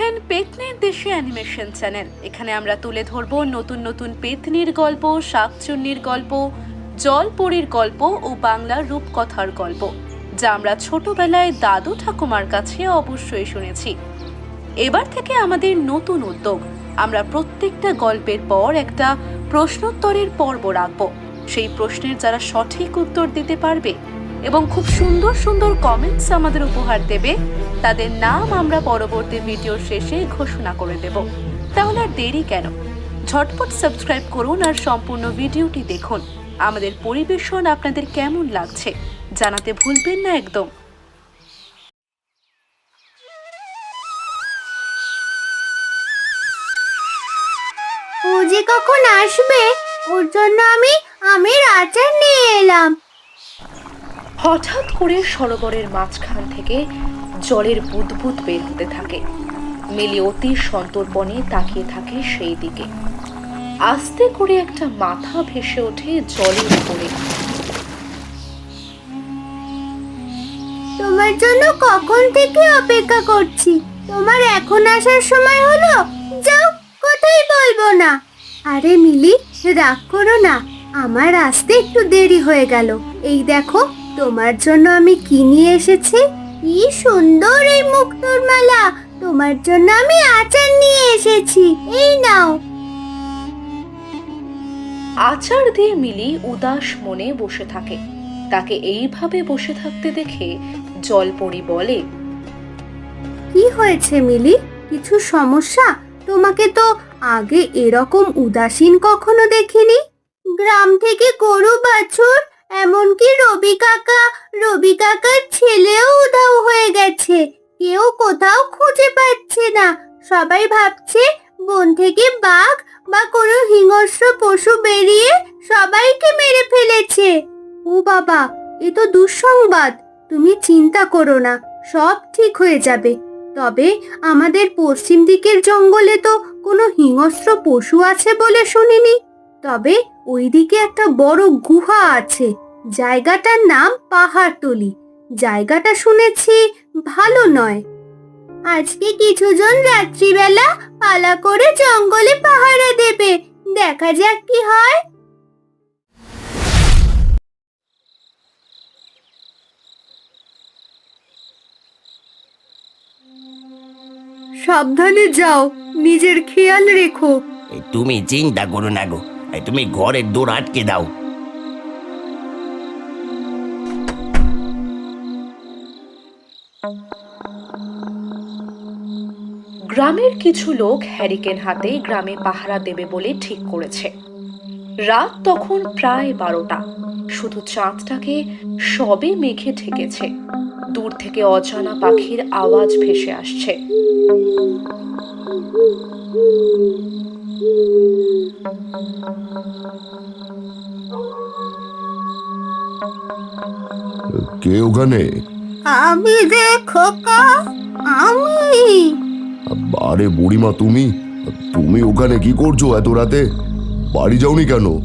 দেখছেন পেতনির দেশে animation channel. এখানে আমরা তুলে ধরব নতুন নতুন পেতনির গল্প, শাকচুন্নির গল্প, জলপরীর গল্প ও বাংলার রূপকথার গল্প, যা আমরা ছোটবেলায় দাদু ঠাকুমার কাছে অবশ্যই শুনেছি। এবার থেকে আমাদের নতুন উদ্যোগ। আমরা প্রত্যেকটা গল্পের পর একটা প্রশ্নোত্তরের পর্ব রাখব। সেই প্রশ্নের যারা সঠিক উত্তর দিতে পারবে এবং খুব সুন্দর সুন্দর কমেন্টস আমাদের উপহার দেবে। তাদের নাম আমরা পরবর্তী ভিডিওর শেষে ঘোষণা করে দেব। তাহলে আর দেরি কেন? ঝটপট সাবস্ক্রাইব করুন আর সম্পূর্ণ ভিডিওটি দেখুন। আমাদের পরিবেশন আপনাদের কেমন লাগছে, জানাতে ভুলবেন না একদম। ও যে কখন আসবে, ওর জন্য আমি আমের আচার নিয়ে এলাম। হঠাৎ করে সরোবরের মাঝখান থেকে জলের বুদবুদ বের হতে থাকে। মিলি অতি সন্তর্পণে তাকিয়ে থাকে সেই দিকে। আস্তে করে একটা মাথা ভেসে ওঠে জলের উপরে। তোমার জন্য কখন থেকে অপেক্ষা করছি? তোমার এখন আসার সময় হলো? যাও, কথাই বলব না। আরে মিলি, রাগ করো না। আমার আসতে একটু দেরি হয়ে গেল। এই দেখো তোমার জন্য আমি কি নিয়ে এসেছি? কি সুন্দর এই মুক্তোর মালা। তোমার জন্য আমি আচার নিয়ে এসেছি। এই নাও। আচার দিয়ে মিলি উদাস মনে বসে থাকে। তাকে এইভাবে বসে থাকতে দেখে জলপরি বলে কি হয়েছে মিলি? কিছু সমস্যা? তোমাকে তো আগে এরকম উদাসীন কখনো দেখিনি? গ্রাম থেকে গরু বাছুর এমনকি রবি কাকা, রবি কাকার ছেলেও উধাও হয়ে গেছে। কেউ কোথাও খুঁজে পাচ্ছে না। সবাই ভাবছে বন থেকে বাঘ বা কোনো হিংস্র পশু বেরিয়ে সবাইকে মেরে ফেলেছে। ও বাবা, এ তো দুঃসংবাদ। তুমি চিন্তা করো না, সব ঠিক হয়ে যাবে। তবে আমাদের পশ্চিম দিকের জঙ্গলে তো কোনো হিংস্র পশু আছে বলে শুনিনি। তবে ওইদিকে একটা বড় গুহা আছে। জায়গাটার নাম পাহাড়তলি। জায়গাটা শুনেছি ভালো নয়। আজকে কিছুজন রাত্রিবেলা পালা করে জঙ্গলে পাহারা দেবে। দেখা যাক কি হয়। সাবধানে যাও, নিজের খেয়াল রেখো। তুমি চিন্তা করো না গো। তুমি ঘরের দৌড় আটকে দাও। গ্রামের কিছু লোক হ্যারিকেন হাতে গ্রামে পাহারা দেবে বলে ঠিক করেছে। রাত তখন প্রায় বারোটা। শুধু চাঁদটাকে সবে মেঘে ঠেকেছে দূর থেকে অজানা পাখির আওয়াজ ভেসে আসছে। কে ওখানে? আমি রে খোকা আমি। আরে বুড়িমা তুমি? তুমি ওখানে কি করছ এত রাতে? বাড়ি যাওনি কেন?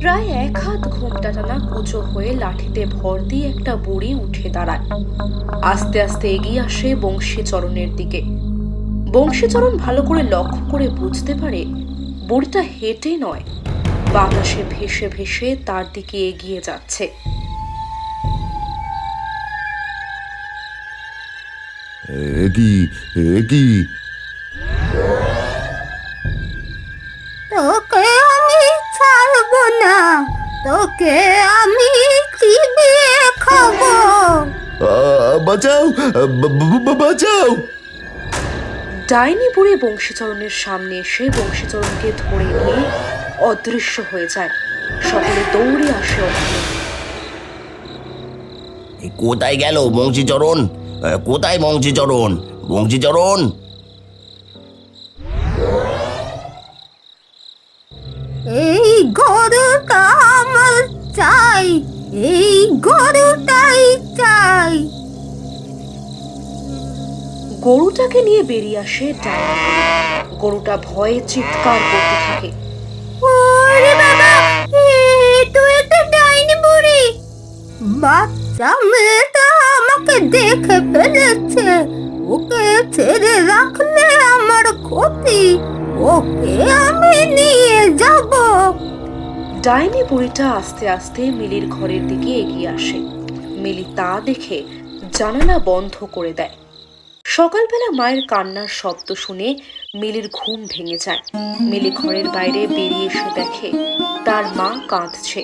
প্রায় এক হাত ঘোমটা টানা কুচো হয়ে লাঠিতে ভর দিয়ে একটা বুড়ি উঠে দাঁড়ায়। আস্তে আস্তে এগিয়ে আসে বংশীচরণের দিকে। বংশীচরণ ভালো করে লক্ষ্য করে বুঝতে পারে বুড়িটা হেঁটে নয় বাতাসে ভেসে ভেসে তার দিকে এগিয়ে যাচ্ছে। এ কি এ তোকে আমি ছাড়বো না তোকে আমি চিবিয়ে খাব? বাঁচাও বাঁচাও! ডাইনি বুড়ি বংশীচরণের সামনে এসে বংশীচরণকে ধরে নিয়ে অদৃশ্য হয়ে যায়। সকলে দৌড়ে আসে ওখানে এই কোথায় গেল বংশীচরণ? কোথায় বংশীচরণ? বংশীচরণ? এই গরুটা আমার চাই এই গরুটাই চাই। গরুটাকে নিয়ে বেরিয়ে আসে ডাইনি গরুটা ভয়ে চিৎকার করতে থাকে। ওরে বাবা তো একটা ডাইনি বুড়ি। বাচ্চা মেয়েটা আমাকে দেখে ফেলেছে। ওকে ছেড়ে রাখলে আমার ক্ষতি। ওকে আমি নিয়ে যাব। ডাইনি বুড়িটা আস্তে আস্তে মিলির ঘরের দিকে এগিয়ে আসে। মিলি তা দেখে জানালা বন্ধ করে দেয়। সকালবেলা মায়ের কান্নার শব্দ শুনে মিলির ঘুম ভেঙে যায়। মিলি ঘরের বাইরে বেরিয়ে এসে দেখে তার মা কাঁদছে।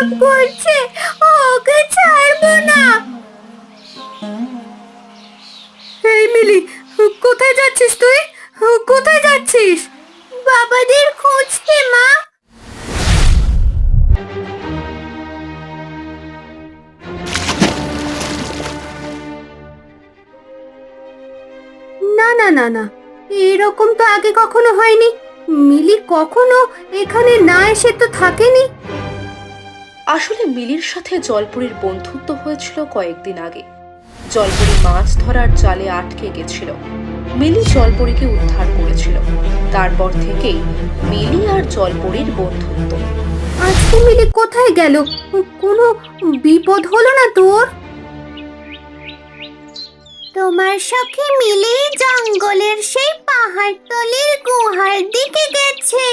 এইসব করছে ওকে ছাড়বো না। এই মিলি কোথায় যাচ্ছিস তুই? কোথায় যাচ্ছিস? বাবাদের খুঁজতে মা। না না না না এরকম তো আগে কখনো হয়নি। মিলি কখনো এখানে না এসে তো থাকেনি। আসলে মিলির সাথে জলপুরির বন্ধুত্ব হয়েছিল কয়েকদিন আগে। জলপুরি মাছ ধরার জালে আটকে গেছিল। মিলি জলপুরিকে উদ্ধার করেছিল। তারপর থেকেই মিলি আর জলপুরির বন্ধুত্ব। আজকে মিলি কোথায় গেল? কোনো বিপদ হলো না তোর? তোমার সখী মিলি জঙ্গলের সেই পাহাড়তলির গুহার দিকে গেছে।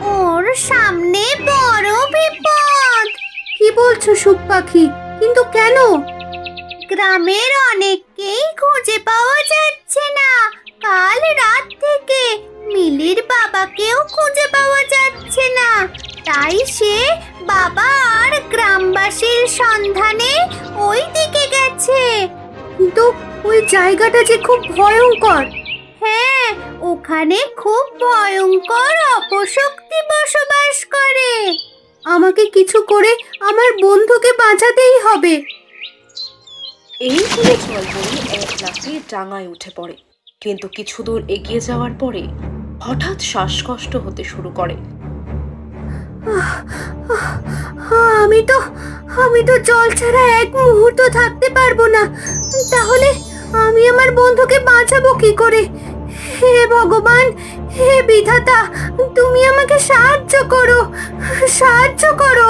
ওর সামনে বড় বিপদ। কি বলছো সুখ পাখি? কিন্তু কেন? গ্রামের অনেককেই খুঁজে পাওয়া যাচ্ছে না। কাল রাত থেকে মিলির বাবাকেও খুঁজে পাওয়া যাচ্ছে না। তাই সে বাবা আর গ্রামবাসীর সন্ধানে ওই দিকে গেছে। কিন্তু ওই জায়গাটা যে খুব ভয়ঙ্কর। হ্যাঁ ওখানে খুব ভয়ঙ্কর অপশক্তি বসবাস করে। আমাকে কিছু করে আমার বন্ধুকে বাঁচাতেই হবে। এই বলে জলপুরি এক লাফে ডাঙায় উঠে পড়ে। কিন্তু কিছু দূর এগিয়ে যাওয়ার পরে হঠাৎ শ্বাসকষ্ট হতে শুরু করে। আমি তো আমি তো জল ছাড়া এক মুহূর্ত থাকতে পারব না। তাহলে আমি আমার বন্ধুকে বাঁচাবো কি করে? হে ভগবান হে বিধাতা তুমি আমাকে সাহায্য করো সাহায্য করো।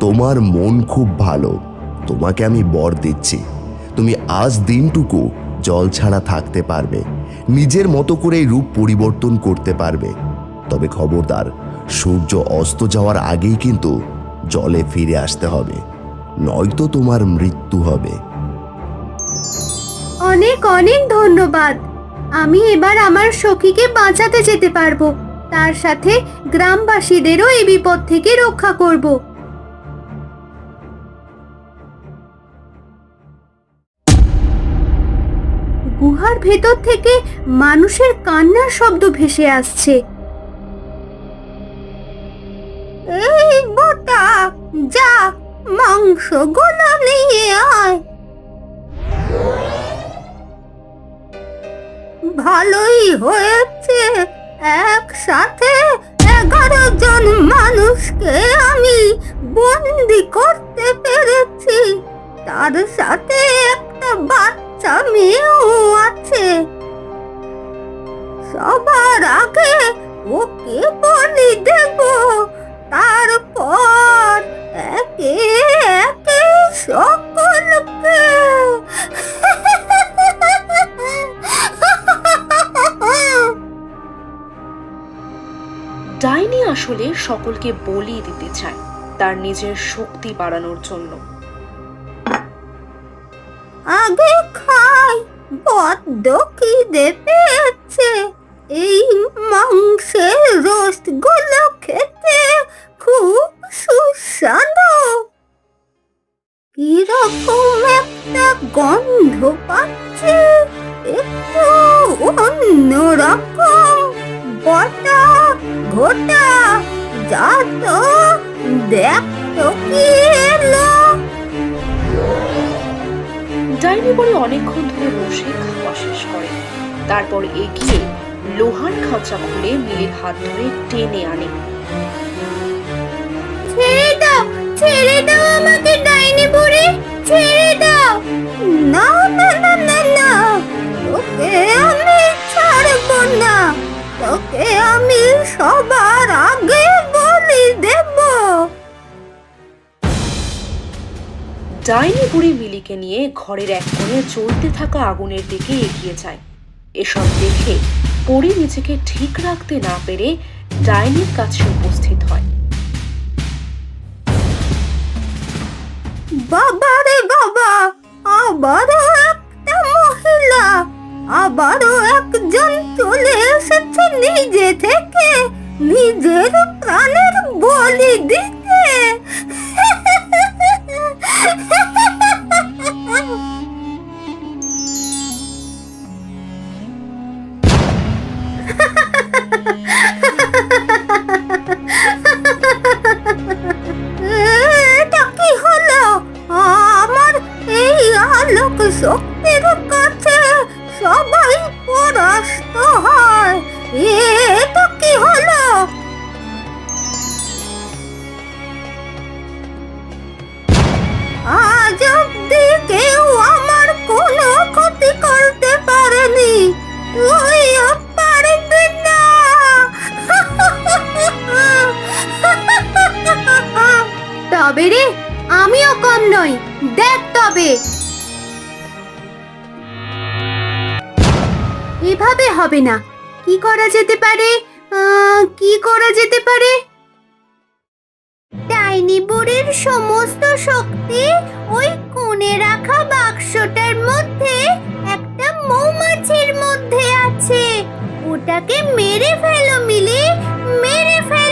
তোমার মন খুব ভালো তোমাকে আমি বর দিচ্ছি। তুমি আজ দিনটুকু জল ছাড়া থাকতে পারবে নিজের মতো করে রূপ পরিবর্তন করতে পারবে। তবে খবরদার সূর্য অস্ত যাওয়ার আগেই কিন্তু জলে ফিরে আসতে হবে নয়তো তোমার মৃত্যু হবে। অনেক অনেক ধন্যবাদ। আমি এবার আমার সখীকে বাঁচাতে যেতে পারব। তার সাথে গ্রামবাসীদেরও এই বিপদ থেকে রক্ষা করব। গুহার ভেতর থেকে মানুষের কান্নার শব্দ ভেসে আসছে। এই বোটা, যা মাংস মাংসগুলো নিয়ে আয়। ভালোই হয়েছে। একসাথে এগারো জন মানুষকে আমি বন্দি করতে পেরেছি। তার সাথে একটা বাচ্চা মেয়েও আছে। সবার আগে ওকে বলি দেব। তারপর একে একে সকলকে। ডাইনি আসলে সকলকে বলি দিতে চায় তার নিজের শক্তি বাড়ানোর জন্য। আগে খাই, বড্ড খিদে পেয়েছে। এই মাংসের রোস্টগুলো খেতে খুব সুস্বাদু। কীরকম একটা গন্ধ পাচ্ছে, একটু অন্যরকম। তো দেখ তো কি এলো। ডাইনি বুড়ি অনেকক্ষণ ধরে বসে খাওয়া শেষ করে। তারপর এগিয়ে লোহার খাঁচা খুলে মিলির হাত ধরে টেনে আনে। ছেড়ে দাও ছেড়ে দাও আমাকে ডাইনি বুড়ি ছেড়ে দাও। না না না না না। ডাইনি বুড়ি মিলিকে নিয়ে ঘরের এক কোণে জ্বলতে থাকা আগুনের দিকে এগিয়ে যায়। এসব দেখে পরি নিজেকে ঠিক রাখতে না পেরে ডাইনির কাছে উপস্থিত হয়। বাবা রে বাবা, আবারও একটা মহিলা, আবারও একজন চলে এসেছে নিজে থেকে, নিজের প্রাণের বলি দিতে। তবে রে? আমিও কম নই। দেখ তবে। এভাবে হবে না। কি করা যেতে পারে? কি করা যেতে পারে? ডাইনি বুড়ির সমস্ত শক্তি ওই কোণে রাখা বাক্সটার মধ্যে, একটা মৌমাছির মধ্যে আছে। ওটাকে মেরে ফেলো, মিলি। মেরে ফেলো।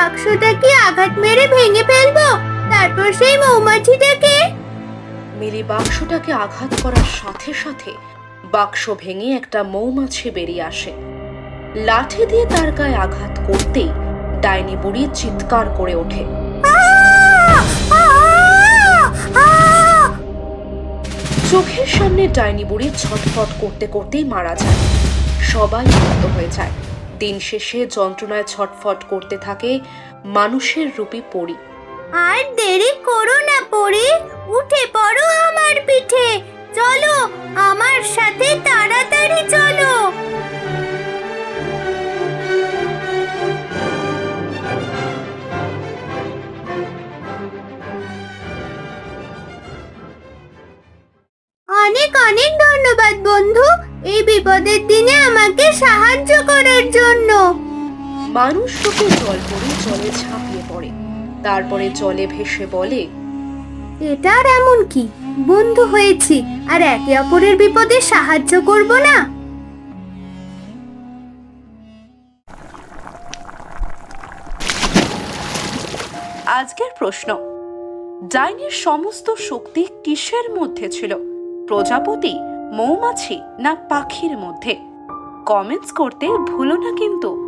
বাক্সটা কি আঘাত মেরে ভেঙে ফেলব, তারপর সেই মৌমাছিটাকে। মিলি বাক্সটাকে আঘাত করার সাথে সাথে বাক্স ভেঙে একটা মৌমাছি বেরিয়ে আসে। লাঠি দিয়ে তার গায়ে আঘাত করতেই ডাইনি বুড়ি চিৎকার করে ওঠে! চোখের সামনে ডাইনি বুড়ি ছটফট করতে করতেই মারা যায়। সবাই মুক্ত হয়ে যায়। দিন শেষে যন্ত্রণায় ছটফট করতে থাকে মানুষের রূপী পরি। আর দেরি করো না পরি, উঠে পড়ো আমার পিঠে। চলো, আমার সাথে তাড়াতাড়ি চলো। সাহায্য করার জন্য। মানুষ রূপে জল পড়ে জলে ঝাঁপিয়ে পড়ে। তারপরে জলে ভেসে বলে এটা আর এমন কি? বন্ধু হয়েছি আর একে অপরের বিপদে সাহায্য করব না? আজকের প্রশ্ন ডাইনির সমস্ত শক্তি কিসের মধ্যে ছিল? প্রজাপতি মৌমাছি না পাখির মধ্যে? কমেন্টস করতে ভুলো না কিন্তু।